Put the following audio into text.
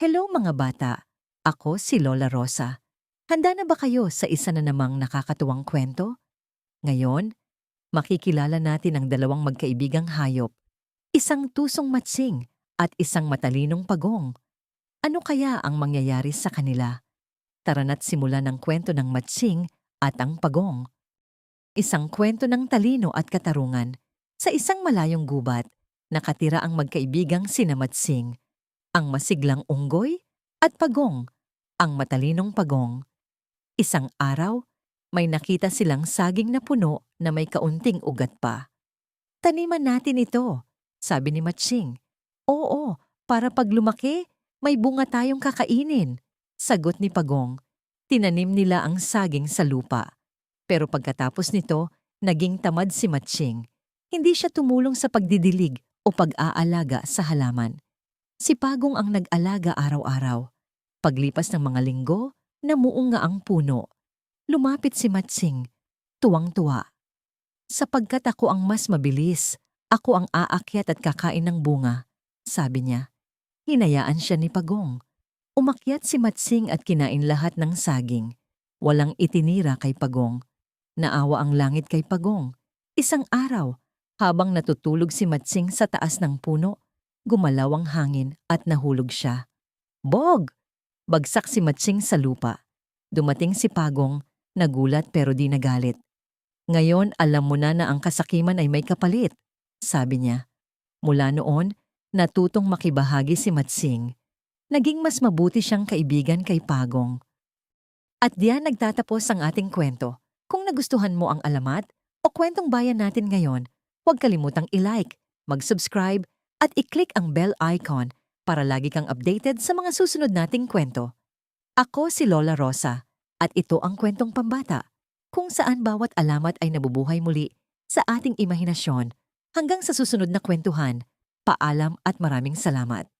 Hello mga bata, ako si Lola Rosa. Handa na ba kayo sa isa na namang nakakatuwang kwento? Ngayon, makikilala natin ang dalawang magkaibigang hayop, isang tusong matsing at isang matalinong pagong. Ano kaya ang mangyayari sa kanila? Tara na't simulan ang kwento ng matsing at ang pagong. Isang kwento ng talino at katarungan. Sa isang malayong gubat, nakatira ang magkaibigang sina Matsing, ang masiglang unggoy at pagong, ang matalinong pagong. Isang araw, may nakita silang saging na puno na may kaunting ugat pa. Taniman natin ito, sabi ni Matsing. Oo, para pag lumaki, may bunga tayong kakainin. Sagot ni Pagong. Tinanim nila ang saging sa lupa. Pero pagkatapos nito, naging tamad si Matsing. Hindi siya tumulong sa pagdidilig o pag-aalaga sa halaman. Si Pagong ang nag-alaga araw-araw. Paglipas ng mga linggo, namuong nga ang puno. Lumapit si Matsing, tuwang-tuwa. Sapagkat ako ang mas mabilis, ako ang aakyat at kakain ng bunga, sabi niya. Hinayaan siya ni Pagong. Umakyat si Matsing at kinain lahat ng saging. Walang itinira kay Pagong. Naawa ang langit kay Pagong. Isang araw, habang natutulog si Matsing sa taas ng puno, gumalaw ang hangin at nahulog siya. Bog! Bagsak si Matsing sa lupa. Dumating si Pagong, nagulat pero di nagalit. Ngayon alam mo na na ang kasakiman ay may kapalit, sabi niya. Mula noon, natutong makibahagi si Matsing. Naging mas mabuti siyang kaibigan kay Pagong. At diyan nagtatapos ang ating kwento. Kung nagustuhan mo ang alamat o kwentong bayan natin ngayon, huwag kalimutang i-like, mag-subscribe at i-click ang bell icon para lagi kang updated sa mga susunod nating kwento. Ako si Lola Rosa at ito ang kwentong pambata kung saan bawat alamat ay nabubuhay muli sa ating imahinasyon. Hanggang sa susunod na kwentuhan, paalam at maraming salamat.